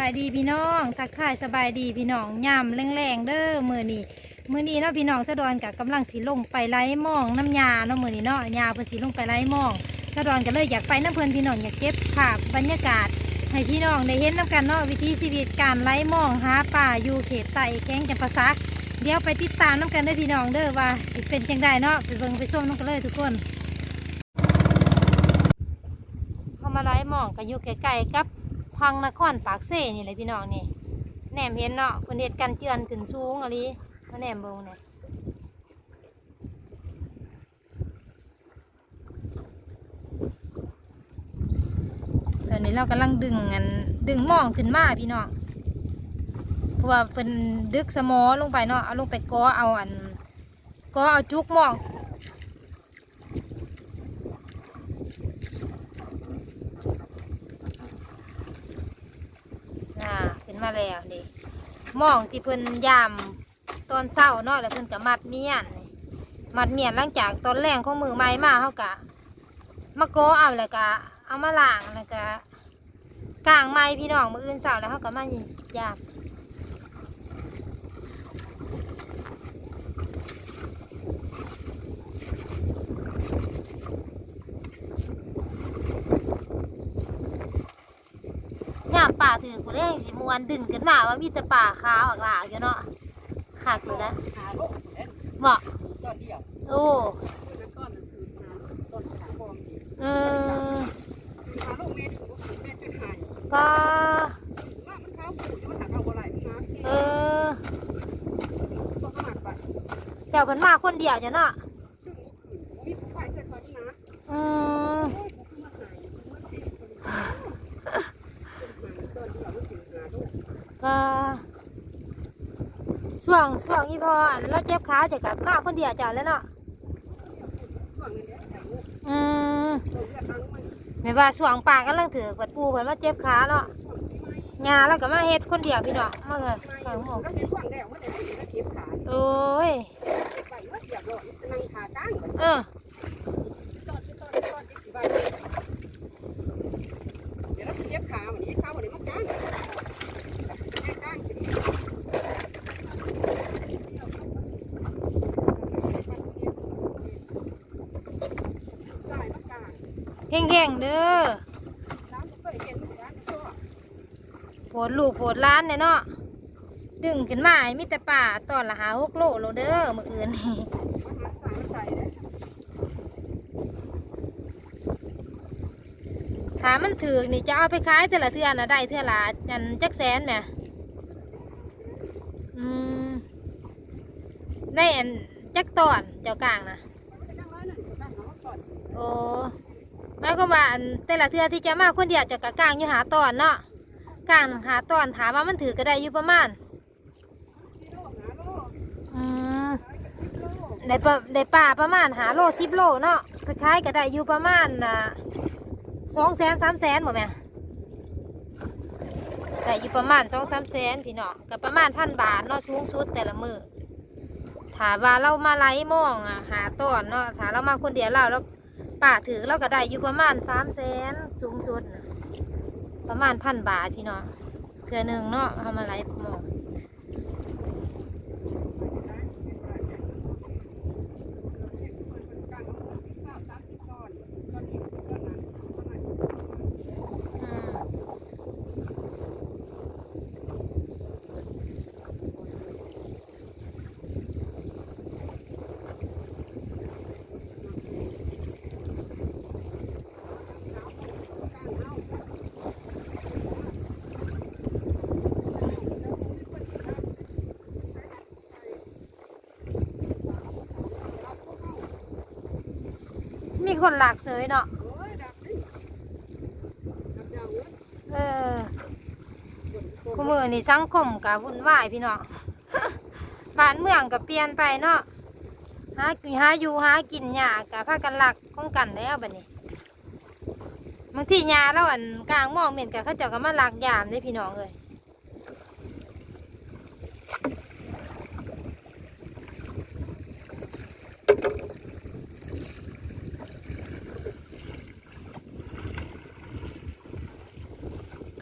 สบายดีพี่น้อง ทักทายสบายดีพี่น้องย่ำแรงๆเด้อมือนี้มือนี้เนาะพี่น้องสะดอนกับกำลังสีลงไปไล่หมองน้ำยาเนาะมือนี้เนาะยาเพิ่นสีลงไปไล่หมองสะดอนก็เลยอยากไปน้ำเพลินพี่น้องอยากเก็บภาพบรรยากาศให้พี่น้องได้เห็นน้ำกันเนาะวิถีชีวิตการไล่หมองหาป่าอยู่เขตไต่แก้งจำปาซักเดี๋ยวไปติดตามน้ำกันเด้อพี่น้องเด้อว่าสิเป็นจังไดเนาะไปเบิ่งไปส้มน้ำกันเลยทุกคนเขามาไล่หมองก็อยู่ใกล้ๆกับ พังนครปากเซ่นี่เลยพี่น้องนี่แหนมเห็นเนาะคนเด็ดกันเจือนขึ้นสูงอะไรมาแหนมเบิ่งเนี่ยตอนนี้เรากำลังดึงอันดึงหมองขึ้นมาพี่น้องเพราะว่าเป็นดึกสมอลงไปเนาะเอาลงไปก้อเอาอันก้อเอาจุกหมอง อ่าขึ้น มาแล้วนี่มองที่เพิ่นยามตอนเศร้าเนาะแล้วเพิ่นก็มัดเมียนมัดเมียนหลังจากตอนแรงของมือไม้มาเขากะมาโกเอาแล้วก็เอามาล่างแล้วก็กลางไม้พี่น้องมืออื่นเศร้าแล้วเขาก็มายามยาม ป่าถือกูเลยสิมวนดึงขึ้นมาว่ามีแต่ป่าขาวอักหลากอยู่เนาะขาดอยู่แล้วหาโลกเอ๊ะเหมาะตอนเดียวโอ้แล้วก็นั่นคือหาต้นหาฟองเออหาโลกเมตรก็คือเมตรเป็นหายก็ว่ามันเข้าปู่มันหาเอาอะไรมันหาเออต้องขนาดไปเจ้าเพิ่นมาคนเดียวจ้ะเนาะซึ่งมีผู้ฝ่ายเกิดซอยนะอืมโอ้ยผมมาหายมันเป็นคนหาต้นเดียวมันถึงหาโลก ก็ ช่วงช่วงอีพออันเราเจ็บขาจะกลับมาคนเดียวจ้ะแล้วเนาะอืมไม่ว่าช่วงปากำลังถือกวดปูเพิ่นมาเจ็บขาเนาะงาแล้วก็มาเฮ็ดคนเดียวพี่น้องมาเลยขางหมกก็เป็นขวางโอ้ยเออเดี๋ยวเราเก็บขาวันนี้ขาวันนี้มันจ้างจ้าง แห้งๆเด้อโผดลูกโผดร้านเนี่ยเนาะดึงขึ้นมาให้มีแต่ป่าตอนละหาหกโลโลเด้อมืออื่นนี่ขามันถือกนี่จะเอาไปขายเท่าละเทื่อนะได้เทื่อละจันจักแสนแหมอืมได้อันจักตอนเจ้ากลางนะโอ้ หมายความว่าอันแต่ละเทือที่จะมาคนเดียวจะกะกลางอยู่หาตอนเนาะกลางหาตอนถามว่ามันถือก็ได้อยู่ประมาณอืมได้ปะได้ป่าประมาณหาโลสิบโลเนาะไปขายก็ได้อยู่ประมาณน่ะสองแสนสามแสนบ่แม่แต่อยู่ประมาณสองสามแสนพี่น้องกับประมาณพันบาทเนาะสูงสุดแต่ละมือถามว่าเรามาไล่มองอะหาต้นเนาะถ้าเรามาคนเดียวเราแล้ว ป่าถือเราก็ได้อยู่ประมาณสามแสนสูงสุดน่ะประมาณพันบาทพี่น้องเทือหนึ่งเนาะทำอะไล่มองมมี คนหลากเสยเนาะเออคู่มือนี่สังคมกับวุ่นวายพี่เน้องบ้านเมืองกับเปลี่ยนไปเนาะหาหาอยู่หากินยากับพากันหลักของกันแล้วบัดนี้บางทียาแล้วอันกลางหมองเหม็นกับเขาเจ้าก็มาหลักยามได้พี่น้องเลย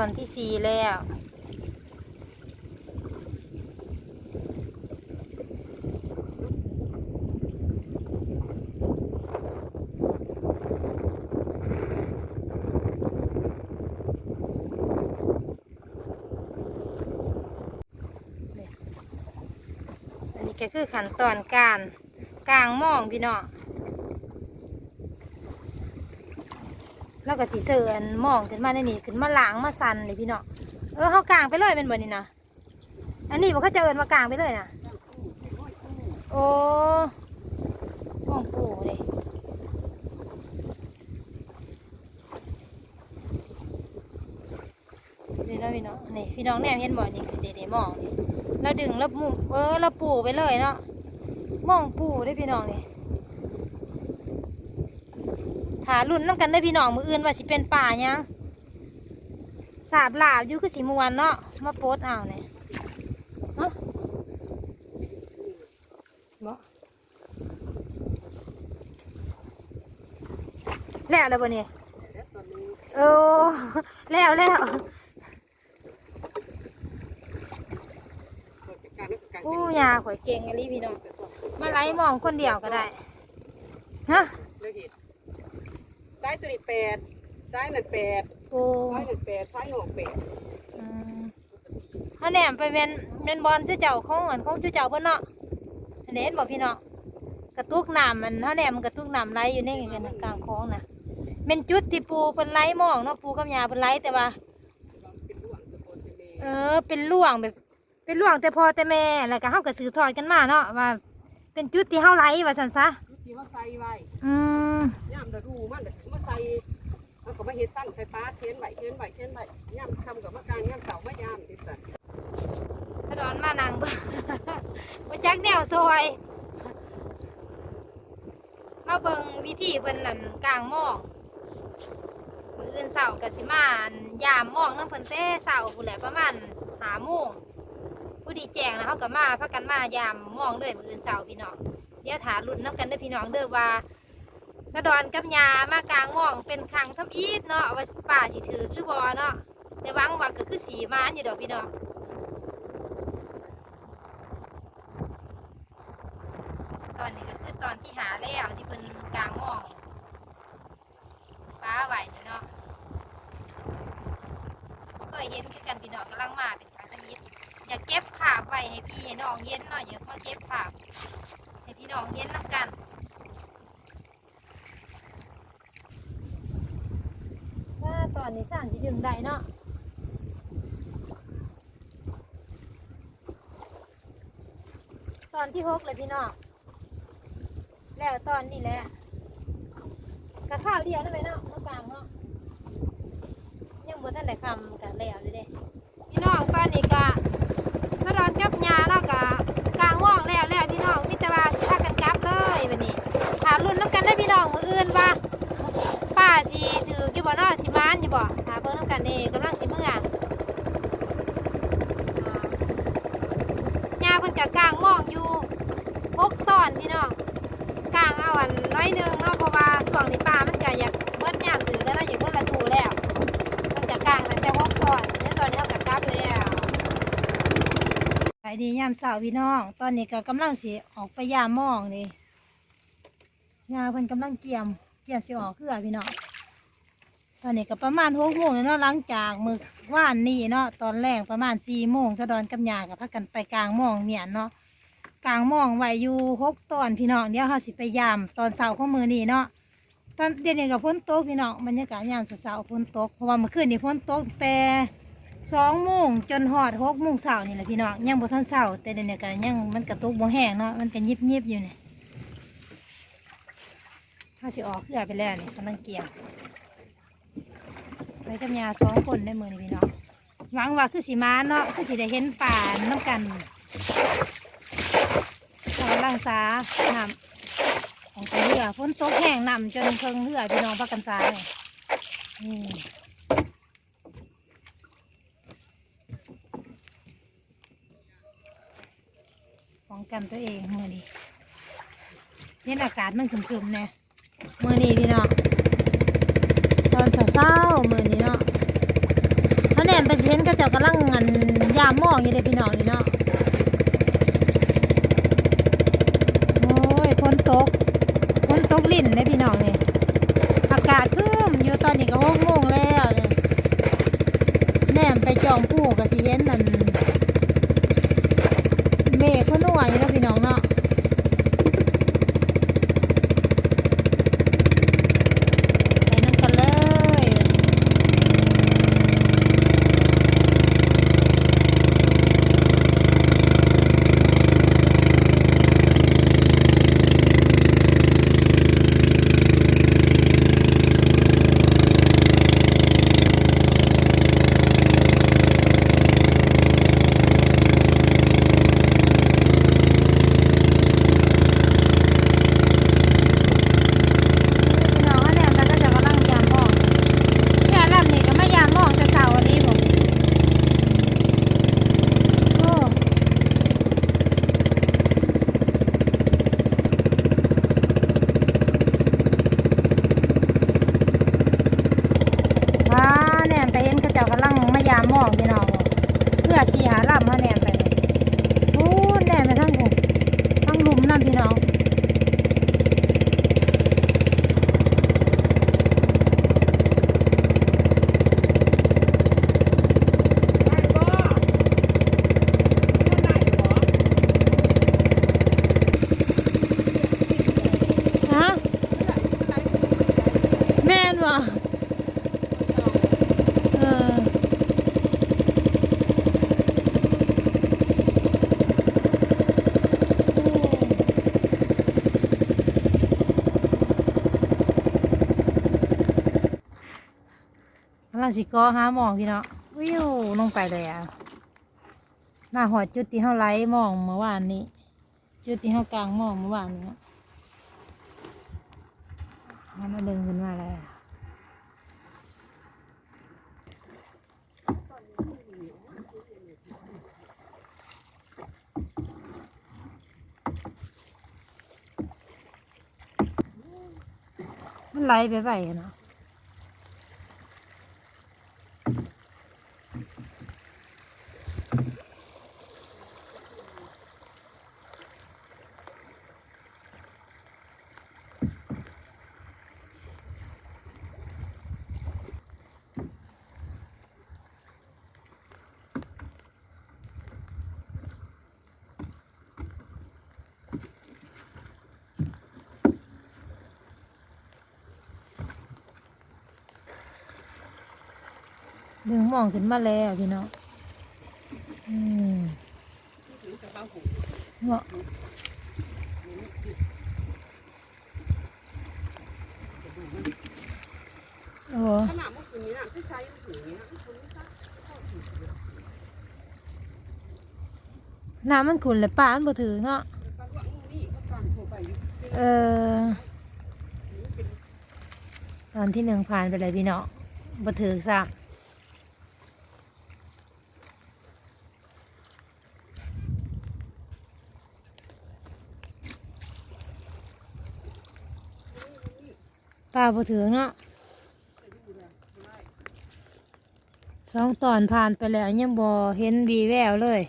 อนที่สี่แล้ว อันนี้ก็คือขั้นตอนการกลางมองพี่น้อง แล้วก็สีเสือนมองขึ้นมาในนี่ขึ้นมาล้างมาสันเลยพี่น้องเออเขากลางไปเลยเป็นแบบนี้นะอันนี้บอกเขาจะเอินมากลางไปเลยนะโอ้หมองปูเลยนี่แล้วพี่น้องนี่พี่น้องแนมเห็นบ่นี่คือเด็ดๆมองนี่เราดึงแล้วมุเออเราปูไปเลยเนาะมองปูได้พี่น้องนี่ ถารุ่นน้ำกันได้พี่น้องมืออื่นว่าสิเป็นป่ายังสาบลาบอยู่คือสีมวนเนาะมาโพสเอาเนี่ยเนาะบ่แล้วแล้วบ่เนี่ยแล้วตอนนี้เออแล้วแล้วเปิดการแล้วการผู้ยาข่อยเก่งอันนี้พี่น้องมาไล่มองคนเดียวก็ได้ฮะ ซ้ายตัวนี้แปดซ้ายนั่นแปดโอ้ซ้ายนั่นแปดซ้ายหอกแปดอืมอันแหนมไปเมนเมนบอลชื่อเจ้าของเหมือนของชื่อเจ้าเพิ่นเนาะอันนี้เห็นบอกพี่น้องกระตุกน้ำมันเท่าแหนมมันกระตุกน้ำไหลอยู่ในกันนะกลางคลองนะเป็นจุดที่ปูเป็นไหลมองเนาะปูกับยาเป็นไหลแต่ว่าเป็นร่วงตะโกนเป็นเมเออ เป็นล่วงแบบ เป็นล่วงแต่พอแต่แม่แล้วก็เฮาก็สืบทอดกันมาเนาะว่า เป็นจุดที่เฮาไหลว่าซั่นซะ ยุที่ว่าใส่ไว้อืมย่ามเดรูมันเดี๋ยวมาใส่แล้วก็มาเห็ดสั้นใส่ปลาเทียนใบเทียนใบเทียนใบย่ามทำกับมะกางย่ามเสามะยามติดสัตว์กระดอนมานังเบิ่งมาจักแนวซอยมาเบิ่งวิธีเบิ่นนั่นกลางหม้องมื้ออื่นเสาร์กสิมานยามหม้องน้ำเพิ่นแต่เสาร์ผู้นแหละประมาณหาโมงผู้ดีแจงนะเขาก็มาพักกันมายามหม้องเลยมื้ออื่นเสาร์พี่น้อง เดี๋ยวถารุ่นน้ำกันเด้อพี่น้องเด้อว่าสะดอนกับยามากลางม้องเป็นครั้งทำอีทเนาะว่าป่าสิถือหรือบ่เนาะแต่วังว่าก็คือสีมานอยู่ดอกพี่น้องตอนนี้ก็คือตอนที่หาแล้วที่เป็นกลางหมองฟ้าไหวเนาะเคยเห็นคือกันพี่น้องกำลังมาเป็นครั้งที่อยากเก็บภาพไว้ให้พี่ให้น้องเห็นหน่อยอยากมาเก็บภาพ น้องเห็นน้ำกันว่าตอนนี้สั่งที่ดึงได้เนาะตอนที่หกเลยพี่น้องแล้วตอนนี้แหละกระข้าวเดียวได้ไหมเนาะมากลางเนาะยังบ่ทันได้คำกันแล้วเลยเด้พี่น้องตอนนี้กะกระดอนจับยาแล้วกะกลางว่องแล้วแล้วพี่น้องมิตรว่าสิพากันจับเลยวันนี้ถามรุ่นน้ำกันได้พี่น้องมืออื่นว่าป้าสิถื อกี่บ่เนาะสิมานอยู่บ่ถาเบิ่งน้ำกันเองกำลังสิเมื่ออ่ายาเพิ่นกะกลางว่องอยู่หกตอนพี่น้องกลางเอาอันน้อยหนึงเนาะเพราะว่าช่วงนี้ปลามันก็อยากเบิดยามถือแล้วนาะอยากเบิดละตูแล้วมันจะกลางตั้งแต่หกก่อนแล้วตอนนี้เอากับกลับแล้วไปดียามเสาร์พี่น้อง ตอนนี้ก็กำลังสิออกไปยามมองนี่ยาเพิ่นกำลังเกี่ยมเกี่ยมสิออกเครือพี่น้อง ตอนนี้ก็ประมาณหกโมงแล้วเนาะหลังจากมื้อว่านนี้เนาะตอนแรกประมาณสี่โมงสะดอนกับยากับพักกันไปกลางมองเมียนเนาะกลางมองไว้อยู่หกตอนพี่น้องเดี๋ยวเขาสิไปยามตอนเสาร์ของมือนี้เนาะตอนเดี๋ยวนี้กับพ้นตกพี่น้องบรรยากาศยามเสาร์พ้นตกเพราะว่าเมื่อคืนนี้พ้นตกแต่สองโมงจนหอดหกโมงเสาร์นี่แหละพี่น้องยังบ่ทันเสาร์แต่เดี๋ยวนี้ก็ยังมันกระตุกบ่แห้งเนาะมันก็ยิบยิบอยู่เนี่ยเขาสิออกเรือไปแล้วนี่กำลังเกี่ยว ไปกับยาสองคนได้มือนี่พี่น้องหวังว่าคือสีมาเนาะคือสีได้เห็นป่าน้ำกันกำลังสาหนำของเรือฝนตกแห้งนำจนเพิงเรือพี่น้องพักกันสายนี่ป้องกันตัวเองมือนี้เห็นอากาศมันคึมๆเนี่ยมือนี้พี่น้องตอนเช้าๆมือนี้เนาะเขาแนม ไปเห็นก็เจ้ากำลังงานยามหมองอยู่เด้พี่น้องนี่เนาะโอ้ยฝนตกฝนตกลิ่นเลยพี่น้องนี่อากาศคืมอยู่ตอนนี้ก็หกโมงแล้วเนี่ยแนมไปจองผู้กับสิเห็นนั่นเมฆเขาหน่วยอยู่เนาะพี่น้องเนาะ สิก็หามองพี่เนาะวิวลงไปเลยอะมาหอดจุดที่เฮาไล่มองเมื่อวานนี้ จุดที่เฮากลางมองเมื่อวานนี้เนามันมาดึงขึ้นมาแล้วมันไหลไปไปเนาะ ดึงมองขึ้นมาแล้วพี่เนาะอืมถึงจะเข้าะโอ้ขนาดเมื่อคืนนี้น่ะที่ใช้ถึงนี้นะคุณไม่ทราบน้ำมันขุ่นเลยป้าอันบ่ถือเนาะเออตอนที่หนึ่งผ่านไปเลยพี่เนาะบ่ถือซ้ำ ป้าพอถือเนาะสองตอนผ่านไปแล้วยังบ่เห็นวีแววเลย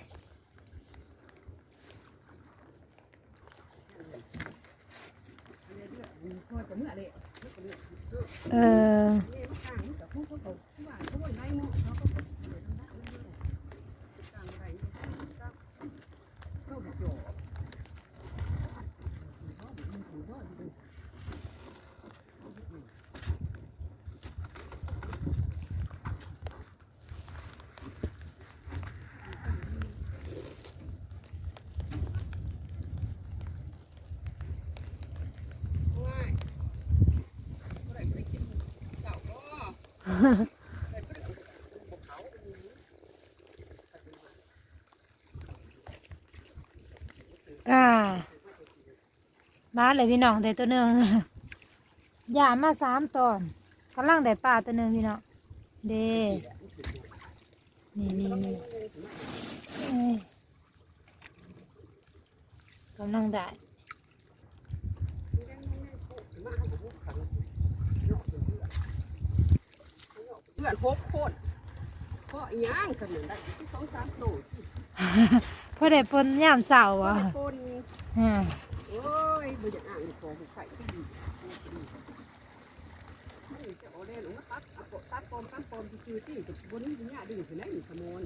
เออ นี่มันต่างกับพวกเขาที่ว่าเขาไล่เนาะเขาก็เลยทำได้ต่างไปเข้ามาจ่อ ง่ายอะไรไปกินเก่าก็ อะไรไปกินเขาอ่ามาเลยพี่น้องได้ตัวหนึ่งอย่ามาสามตอนกำลังได้ปลาตัวหนึ่งพี่น้องเด้นี่นี่นี่กำลังได้ พื่อนหกคนเพราะย่างขนาดได้สองสามโลพอได้ปนย่ามเสาร์ว่าอะคนอ่าโอ้ยบ่อยากอ่านพอผู้ไข่ที่ดีจะเอาได้หรือว่าตัดตัดปอมตัดปอมที่ที่กับบนนี้เนี่ยดึงถึงได้ขโมย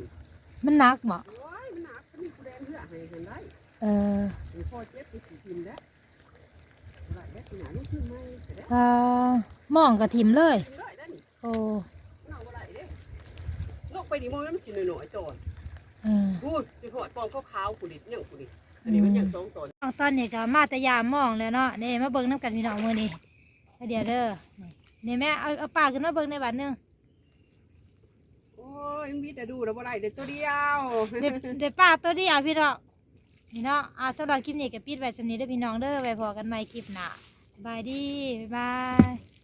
มันหนักบ่โอ้ยมันหนักมีกูแดงเหือให้เห็นได้เออพ่อเจ็บไปสี่กินแล้วอะไรแบบนี้ลูกขึ้นไม่แต่ได้พามองกระถิมเลยกินได้ได้นี่โอ้ เน่าอะไรเด้ นกไปดิโมมันสิหน่อยๆจอนเออพูดสิพอดปองขาวๆกูดิยังกูดิอันนี้มันยังสองตอนตอนนี้ก็มาแตยามมองแล้วเนาะนี่มาเบิ่งน้ำกันพี่น้องมือนี้เดี๋ยวเด้อนี่นี่แม่เอาเอาปลาขึ้นมาเบิ่งในบัดหนึงโอ้ยมีแต่ดูแล้วบ่ได้เด็ดตัวเดียวเด็ดเด็ดป้าตัวเดียวพี่น้องนี่เนาะอ่าสำหรับคลิปนี้ก็ปิดไว้สำนี้เด้อพี่น้องเด้อไว้พอกันใหม่คลิปหน้าบายดีบ๊ายบาย